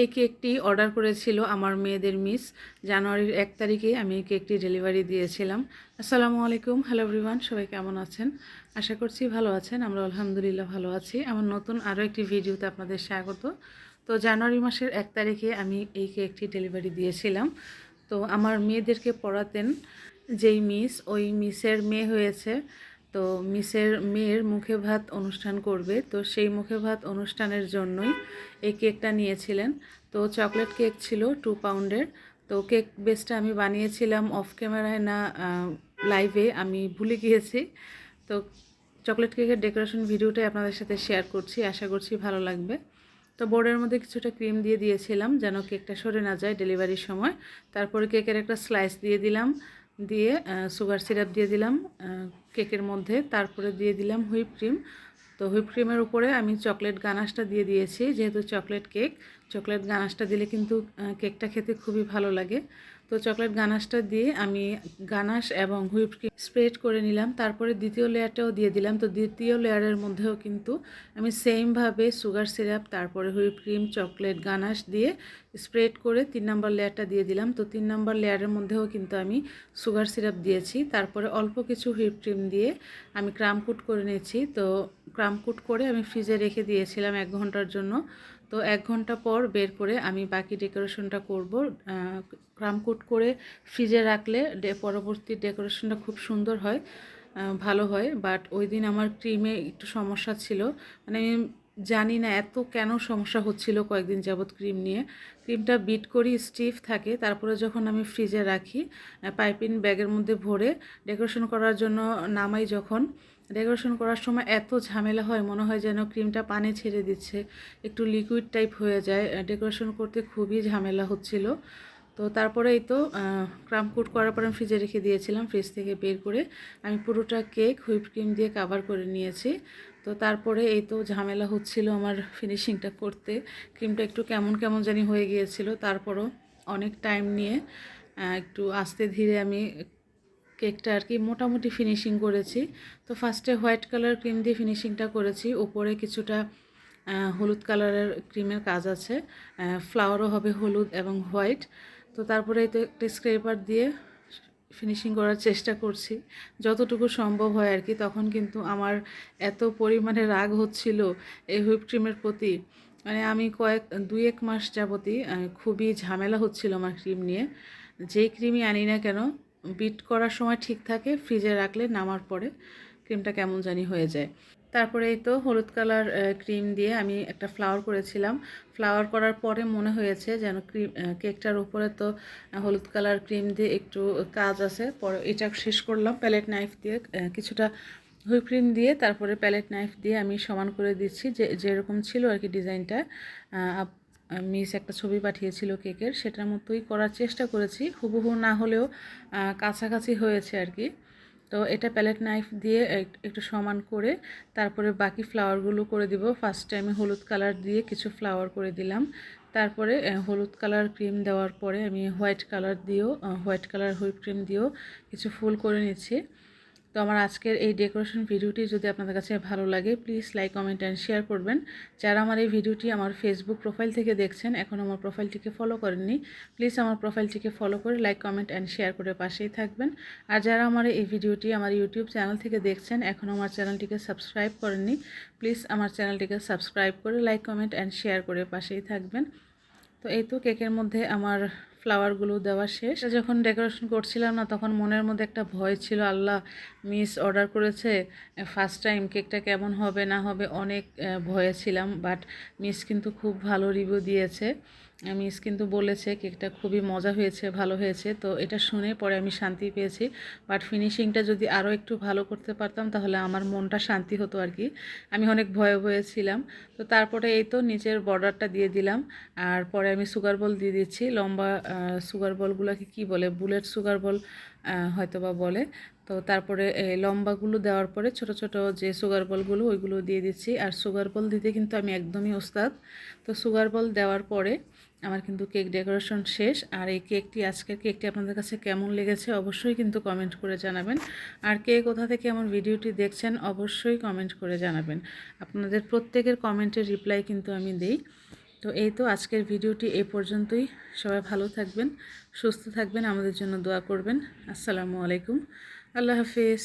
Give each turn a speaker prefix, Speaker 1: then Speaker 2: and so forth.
Speaker 1: এই কেকটি অর্ডার করেছিল আমার মেয়েদের মিস। জানুয়ারির এক তারিখে আমি এই কেকটি ডেলিভারি দিয়েছিলাম। আসসালামু আলাইকুম। হ্যালো এভরিওয়ান, সবাই কেমন আছেন? আশা করছি ভালো আছেন। আমরা আলহামদুলিল্লাহ ভালো আছি। আমার নতুন আরও একটি ভিডিওতে আপনাদের স্বাগত। তো জানুয়ারি মাসের এক তারিখে আমি এই কেকটি ডেলিভারি দিয়েছিলাম। তো আমার মেয়েদেরকে পড়াতেন যেই মিস, ওই মিসের মেয়ে হয়েছে। তো মিসের মেয়ের মুখে ভাত অনুষ্ঠান করবে। তো সেই মুখে ভাত অনুষ্ঠানের জন্যই এই কেকটা নিয়েছিলেন। তো চকলেট কেক ছিল টু পাউন্ডের। তো কেক বেসটা আমি বানিয়েছিলাম অফ ক্যামেরায় না লাইভে, আমি ভুলে গিয়েছি। তো চকলেট কেকের ডেকোরেশন ভিডিওটাই আপনাদের সাথে শেয়ার করছি, আশা করছি ভালো লাগবে। তো বোর্ডের মধ্যে কিছুটা ক্রিম দিয়ে দিয়েছিলাম যেন কেকটা সরে না যায় ডেলিভারির সময়। তারপরে কেকের একটা স্লাইস দিয়ে দিলাম। দিয়ে সুগার সিরাপ দিয়ে দিলাম কেকের মধ্যে। তারপরে দিয়ে দিলাম হুইপ ক্রিম তো হুইপ ক্রিমের উপরে আমি চকলেট গানাশটা দিয়ে দিয়েছি, যেহেতু চকলেট কেক চকলেট গানাশটা দিলে কিন্তু কেকটা খেতে খুবই ভালো লাগে। তো চকলেট গানাশটা দিয়ে আমি গানাশ এবং হুইপ ক্রিম স্প্রেড করে নিলাম। তারপরে দ্বিতীয় লেয়ারটাও দিয়ে দিলাম। তো দ্বিতীয় লেয়ারের মধ্যেও কিন্তু আমি সেমভাবে সুগার সিরাপ তারপরে হুইপ ক্রিম চকলেট গানাশ দিয়ে স্প্রেড করে তিন নম্বর লেয়ারটা দিয়ে দিলাম। তো তিন নম্বর লেয়ারের মধ্যেও কিন্তু আমি সুগার সিরাপ দিয়েছি। তারপরে অল্প কিছু হুইপ ক্রিম দিয়ে আমি ক্রাম কুট করে নিয়েছি। তো ক্রাম কুট করে আমি ফ্রিজে রেখে দিয়েছিলাম এক ঘণ্টার জন্য। তো এক ঘণ্টা পর বের করে আমি বাকি ডেকোরেশনটা করব। ক্রাম কুট করে ফ্রিজে রাখলে পরবর্তী ডেকোরেশনটা খুব সুন্দর হয় ভালো হয়। বাট ওই দিন আমার ক্রিমে একটু সমস্যা ছিল। মানে আমি জানি না এত কেন সমস্যা হচ্ছিল কয়েকদিন যাবৎ ক্রিম নিয়ে। ক্রিমটা বিট করি স্টিফ থাকে, তারপরে যখন আমি ফ্রিজে রাখি পাইপিং ব্যাগের মধ্যে ভরে ডেকোরেশন করার জন্য নামাই যখন ডেকোরেশন করার সময় এত ঝামেলা হয়, মনে হয় যেন ক্রিমটা পানি ছেড়ে দিচ্ছে। একটু লিকুইড টাইপ হয়ে যায়। ডেকোরেশন করতে খুবই ঝামেলা হচ্ছিল। তো তারপরে এই তো ক্রাম কুট করার পর আমি ফ্রিজে রেখে দিয়েছিলাম ফ্রিজ থেকে বের করে। আমি পুরোটা কেক হুইপ ক্রিম দিয়ে কাভার করে নিয়েছি। তো তারপরে এই তো ঝামেলা হচ্ছিল আমার ফিনিশিংটা করতে। ক্রিমটা একটু কেমন কেমন জানি হয়ে গিয়েছিল। তারপরও অনেক টাইম নিয়ে একটু আস্তে ধীরে আমি কেকটা আর কি মোটামুটি ফিনিশিং করেছি। তো ফার্স্টে হোয়াইট কালার ক্রিম দিয়ে ফিনিশিংটা করেছি। উপরে কিছুটা হলুদ কালারের ক্রিমের কাজ আছে। ফ্লাওয়ারও হবে হলুদ এবং হোয়াইট তো তারপরে এই তো একটা স্ক্রেপার দিয়ে ফিনিশিং করার চেষ্টা করছি। যতটুকু সম্ভব হয় আর কি, তখন কিন্তু আমার এত পরিমাণে রাগ হচ্ছিল এই হুইপ ক্রিমের প্রতি। মানে আমি কয়েক দুই এক মাস যাবতই খুবই ঝামেলা হচ্ছিল আমার ক্রিম নিয়ে। যেই ক্রিমই আনি না কেন বিট করার সময় ঠিক থাকে ফ্রিজে রাখলে নামার পরে ক্রিমটা কেমন জানি হয়ে যায়। তারপরে এই তো হলুদ কালার ক্রিম দিয়ে আমি একটা ফ্লাওয়ার করেছিলাম। ফ্লাওয়ার করার পরে মনে হয়েছে যেন ক্রিম কেকটার উপরে তো হলুদ কালার ক্রিম দিয়ে একটু কাজ আছে। পরে এটা শেষ করলাম প্যালেট নাইফ দিয়ে কিছুটা হুইপ ক্রিম দিয়ে, তারপরে প্যালেট নাইফ দিয়ে আমি সমান করে দিচ্ছি। যে, যেরকম ছিল আর কি ডিজাইনটা মিস একটা ছবি পাঠিয়েছিল কেকের, সেটার মতোই করার চেষ্টা করেছি। হুবহু না হলেও কাছাকাছি হয়েছে আর কি। তো এটা প্যালেট নাইফ দিয়ে একটু সমান করে, তারপরে বাকি ফ্লাওয়ারগুলো করে দিব। ফার্স্টে আমি হলুদ কালার দিয়ে কিছু ফ্লাওয়ার করে দিলাম। তারপরে হলুদ কালার ক্রিম দেওয়ার পরে আমি হোয়াইট কালার দিয়েও হোয়াইট কালার হুইপ ক্রিম দিয়েও কিছু ফুল করে নিচ্ছি। তো আমার আজকের এই ডেকোরেশন ভিডিওটি যদি আপনাদের কাছে ভালো লাগে please like comment and share করবেন। যারা আমার এই ভিডিওটি আমার ফেসবুক প্রোফাইল থেকে দেখছেন, এখন আমার প্রোফাইলটিকে ফলো করেননি প্লিজ আমার প্রোফাইলটিকে ফলো করে লাইক কমেন্ট অ্যান্ড শেয়ার করে পাশেই থাকবেন। আর যারা আমার এই ভিডিওটি আমার ইউটিউব চ্যানেল থেকে দেখছেন, এখন আমার চ্যানেলটিকে সাবস্ক্রাইব করেননি প্লিজ আমার চ্যানেলটিকে সাবস্ক্রাইব করে লাইক কমেন্ট অ্যান্ড শেয়ার করে পাশেই থাকবেন। তো এই তো কেকের মধ্যে আমার ফ্লাওয়ারগুলো দেওয়া শেষ। যখন ডেকোরেশন করছিলাম না, তখন মনের মধ্যে একটা ভয় ছিল, আল্লাহ মিস অর্ডার করেছে ফার্স্ট টাইম কেকটা কেমন হবে না হবে অনেক ভয়ে ছিলাম বাট মিস কিন্তু খুব ভালো রিভিউ দিয়েছে। মিস কিন্তু বলেছে, কেকটা খুবই মজা হয়েছে, ভালো হয়েছে। তো এটা শুনে পরে আমি শান্তি পেয়েছি। বাট ফিনিশিংটা যদি আরও একটু ভালো করতে পারতাম, তাহলে আমার মনটা শান্তি হতো আর কি। আমি অনেক ভয়ে ভয়ে ছিলাম। তো তারপরে এই তো নিচের বর্ডারটা দিয়ে দিলাম। আর পরে আমি সুগার বল দিয়ে দিচ্ছি। লম্বা সুগার বলগুলোকে কি বলে? বুলেট সুগার বল হয়তো বা বলে। তো তারপরে লম্বাগুলো দেওয়ার পরে ছোট ছোট যে সুগার বলগুলো ওইগুলো দিয়ে দিচ্ছি। আর সুগার বল দিতে কিন্তু আমি একদমই ওস্তাদ। তো সুগার বল দেওয়ার পরে আমার কিন্তু কেক ডেকোরেশন শেষ। আর এই কেকটি আজকের কেকটি আপনাদের কাছে কেমন লেগেছে অবশ্যই কিন্তু কমেন্ট করে জানাবেন। আর কে কোথা থেকে আমার ভিডিওটি দেখছেন অবশ্যই কমেন্ট করে জানাবেন। আপনাদের প্রত্যেকের কমেন্টের রিপ্লাই কিন্তু আমি দেই। তো এই তো আজকের ভিডিওটি এ পর্যন্তই। সবাই ভালো থাকবেন, সুস্থ থাকবেন, আমাদের জন্য দোয়া করবেন। আসসালামু আলাইকুম। আল্লাহ হাফিজ।